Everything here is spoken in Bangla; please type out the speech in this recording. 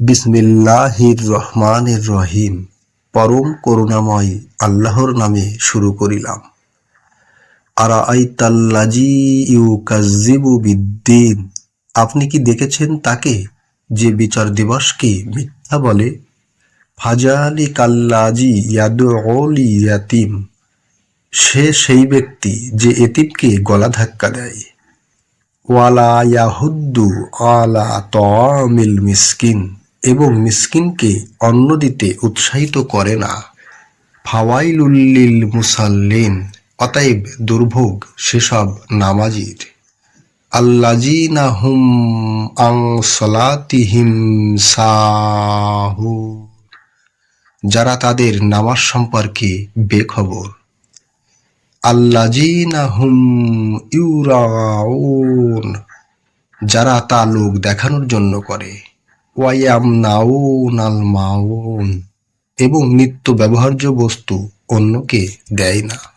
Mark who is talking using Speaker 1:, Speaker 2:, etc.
Speaker 1: বিসমিল্লাহির রহমানির রহিম পরম করুণাময় আল্লাহর নামে শুরু করিলাম। আরা আইতাল্লাজি ইউ কাজিবু বিদ্দিন। আপনি কি দেখেছেন তাকে যে বিচার দিবসকে মিথ্যা বলে? ফাজালি কাল্লাজি ইয়াতিম। সে সেই ব্যক্তি যে এতিমকে গলা ধাক্কা দেয়। ওয়ালা ইয়াহুদ্দু আলা তমিল মিসকিন। এবং মিসকিনকে অন্ন দিতে উৎসাহিত করে না। ফাওয়াইলুল্লিল মুসাল্লিন, অতএব দুর্ভোগ সেসব নামাজির। আল্লাজিনা হুম আং সলাতিহিম সাহু যারা তাদের নামাজ সম্পর্কে বেখবর। আল্লাজিনা হুম ইউরাউন, যারা তা লোক দেখানোর জন্য করে। ওয়াইয়াম নাউন আল মাউন এবং নিত্য ব্যবহার্য বস্তু অন্যকে দেয় না।